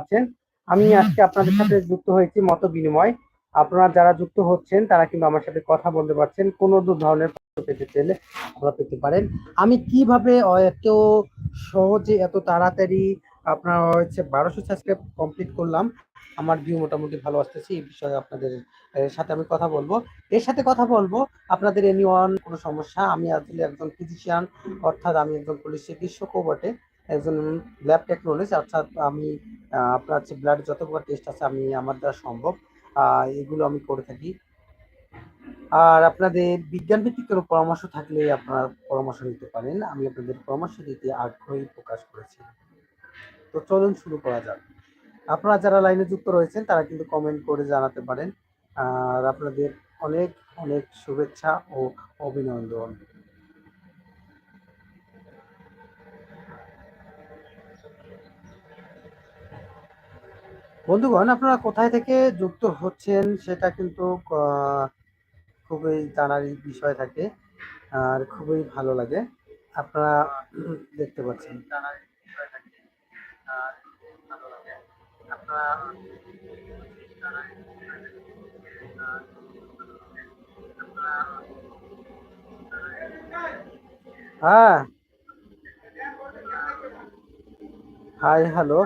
আছেন। আমি আজকে আপনাদের সাথে যুক্ত হয়েছি মত বিনিময় আপনারা যারা যুক্ত হচ্ছেন তারা কিন্তু আমার সাথে কথা বলতে পারছেন। কোনো দু ধরনের পেতে চাইলে আপনারা পেতে পারেন। আমি কীভাবে এত সহজে এত তাড়াতাড়ি আপনার হচ্ছে বারোশো সাবস্ক্রাইব কমপ্লিট করলাম? আমার ভিউ মোটামুটি ভালো আসতেছে। এই বিষয়ে আপনাদের সাথে আমি কথা বলব। এর সাথে কথা বলব আপনাদের এনি ওয়ান কোনো সমস্যা? আমি আসলে একজন ফিজিশিয়ান অর্থাৎ আমি একজন পুলিশ চিকিৎসকও বটে। একজন ল্যাব টেকনোলজি অর্থাৎ আমি আপনার হচ্ছে ব্লাড যত প্রকার টেস্ট আছে আমি আমার দ্বারা সম্ভব এগুলো আমি করে থাকি। আর আপনাদের বিজ্ঞান ভিত্তিক কোনো পরামর্শ থাকলে আপনারা পরামর্শ নিতে পারেন। আমি আপনাদের পরামর্শ দিতে আগ্রহী প্রকাশ করেছি। তো চলুন শুরু করা যাক। আপনারা যারা লাইনে যুক্ত রয়েছেন, তারা কিন্তু কমেন্ট করে জানাতে পারেন। আর আপনাদের অনেক অনেক শুভেচ্ছা ও অভিনন্দন। বন্ধুগণ, আপনারা কোথায় থেকে যুক্ত হচ্ছেন সেটা কিন্তু খুবই জানার বিষয় থাকে আর খুবই ভালো লাগে। আপনারা দেখতে পাচ্ছেন। হ্যাঁ। Hi, hello.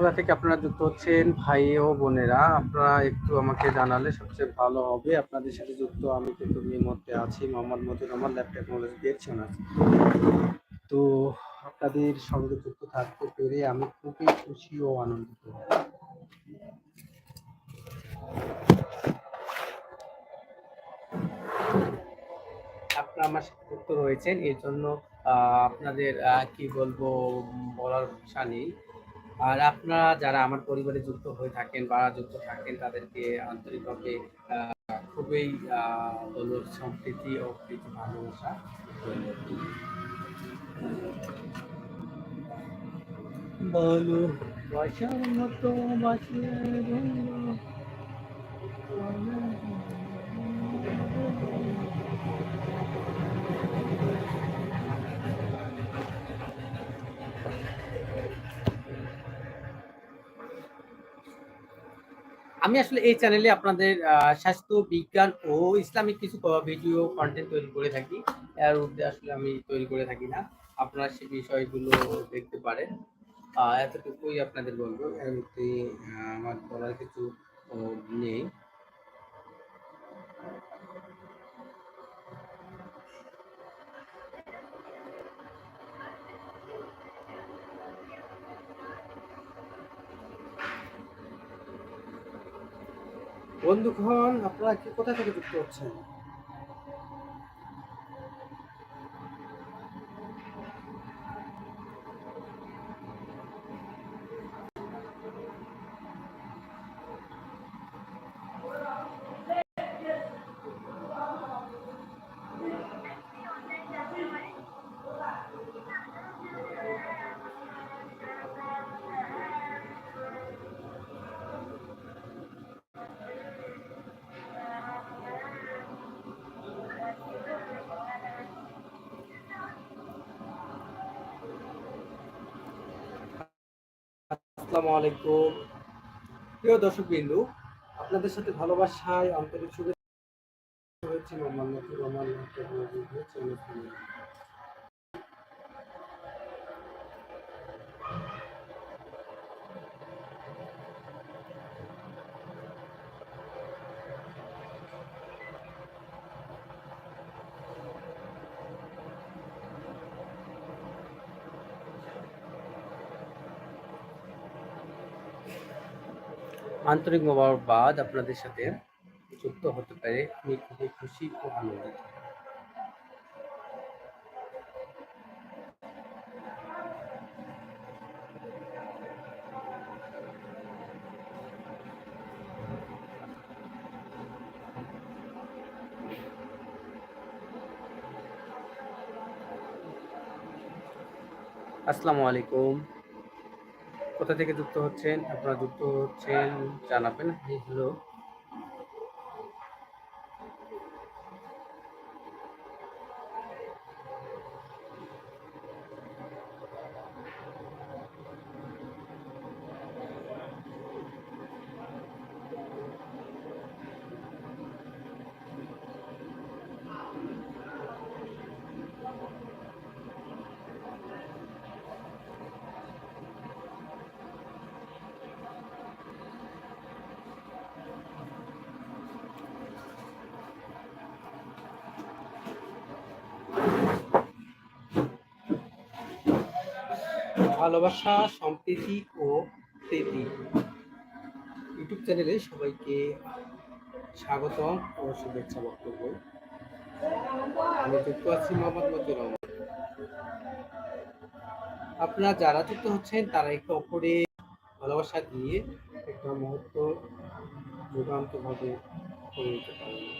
কোথা থেকে আপনারা যুক্ত হচ্ছেন, ভাই ও বোনেরা। আপনারা একটু আমাকে জানালে সবচেয়ে ভালো হবে। আপনাদের সাথে যুক্ত আমি কিন্তু এই মধ্যে আছি, মোহাম্মদ মতিউর আমার ল্যাব টেকনোলজি দেখছেন আছি। তো আপনাদের সঙ্গে যুক্ত থাকতে পেরে আমি খুবই খুশি ও আনন্দিত। আপনারা আমার সাথে যুক্ত রয়েছেন এর জন্য আপনাদের কি বলব, বলার ভাষা নেই। আর আপনারা যারা আমার পরিবারে যুক্ত হয়ে থাকেন বা যুক্ত থাকেন, তাদেরকে আন্তরিকভাবে খুবই হলো সম্প্রীতি ও প্রীতি ভালোবাসা। ভালো বাসার মতো আমি আসলে এই চ্যানেলে আপনাদের স্বাস্থ্য, বিজ্ঞান ও ইসলামিক কিছু ভিডিও কন্টেন্ট তৈরি করে থাকি। এর মধ্যে আসলে আমি তৈরি করে থাকি না। আপনারা সেই বিষয়গুলো দেখতে পারেন। এতটুকুই আপনাদের বলব। এর মধ্যে আমার বলার কিছু নেই। বন্ধুগণ আপনারা কি কোথা থেকে যুক্ত হচ্ছেন? আসসালামু আলাইকুম। প্রিয় দর্শক বিন্দু আপনাদের সাথে ভালোবাসায় আন্তরিক শুভেচ্ছা হয়েছে মোহাম্মদ রহমান আন্তরিক মোবারকবাদ আপনাদের সাথে যুক্ত হতে পারে আমি খুবই খুশি ও আনন্দিত। আসসালামু আলাইকুম। কোথা থেকে যুক্ত হচ্ছেন? আপনারা যুক্ত হচ্ছেন জানাবেন। হ্যালো ভালোবাসা, সম্প্রীতি ও প্রীতি। ইউটিউব চ্যানেলে সবাইকে স্বাগতম ও শুভেচ্ছা বক্তব্য। আমি যুক্ত আছি মোহাম্মদ মতিউর রহমান। আপনারা যারা যুক্ত হচ্ছেন, তারা একে অপরে ভালোবাসা দিয়ে একটা মুহূর্ত যুগান্তভাবে করে নিতে পারেন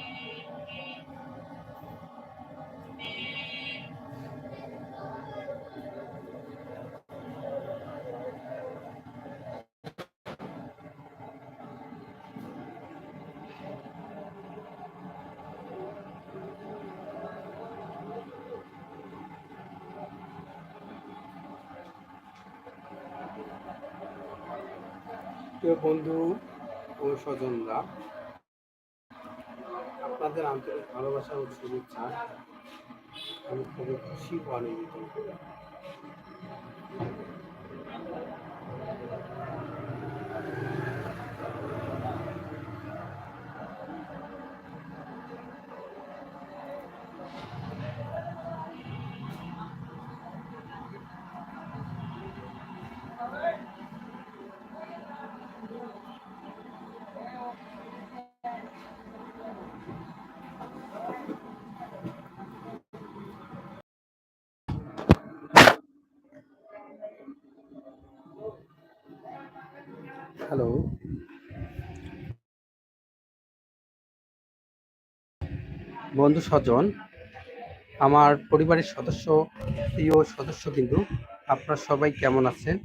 প্রিয় বন্ধু ও স্বজনরা আপনাদের আন্তরিক ভালোবাসা ও শুভেচ্ছা। আমি খুবই খুশি ও আনন্দিত। হ্যালো। বন্ধু স্বজন, আমার পরিবারের সদস্য, প্রিয় সদস্য কিন্তু আপনারা সবাই কেমন আছেন?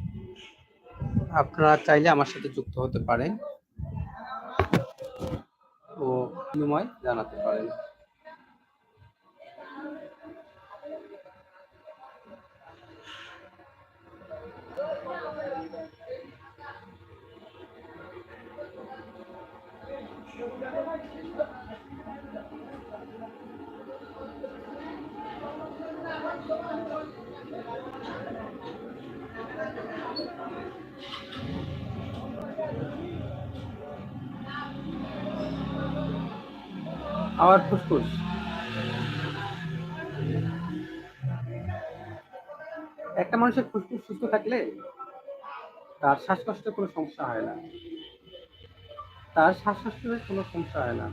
আপনারা চাইলে আমার সাথে যুক্ত হতে পারেন। ও বিনিময় জানাতে পারেন। আমার ফুসফুস। একটা মানুষের ফুসফুস সুস্থ থাকলে তার শ্বাসকষ্টের কোনো সমস্যা হয় না। তার শ্বাসকষ্টের কোনো সমস্যা হয় না।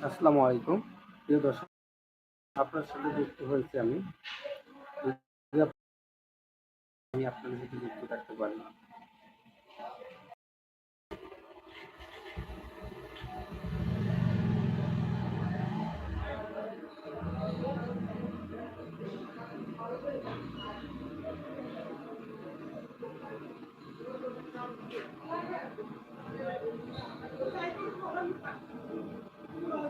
আসসালামু আলাইকুম প্রিয় দর্শক, আপনার সাথে যুক্ত হয়েছি আমি আমি আপনাদের সাথে যুক্ত থাকতে পারি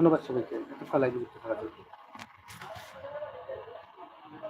ধন্যবাদ সবাইকে। একটু থাকার জন্য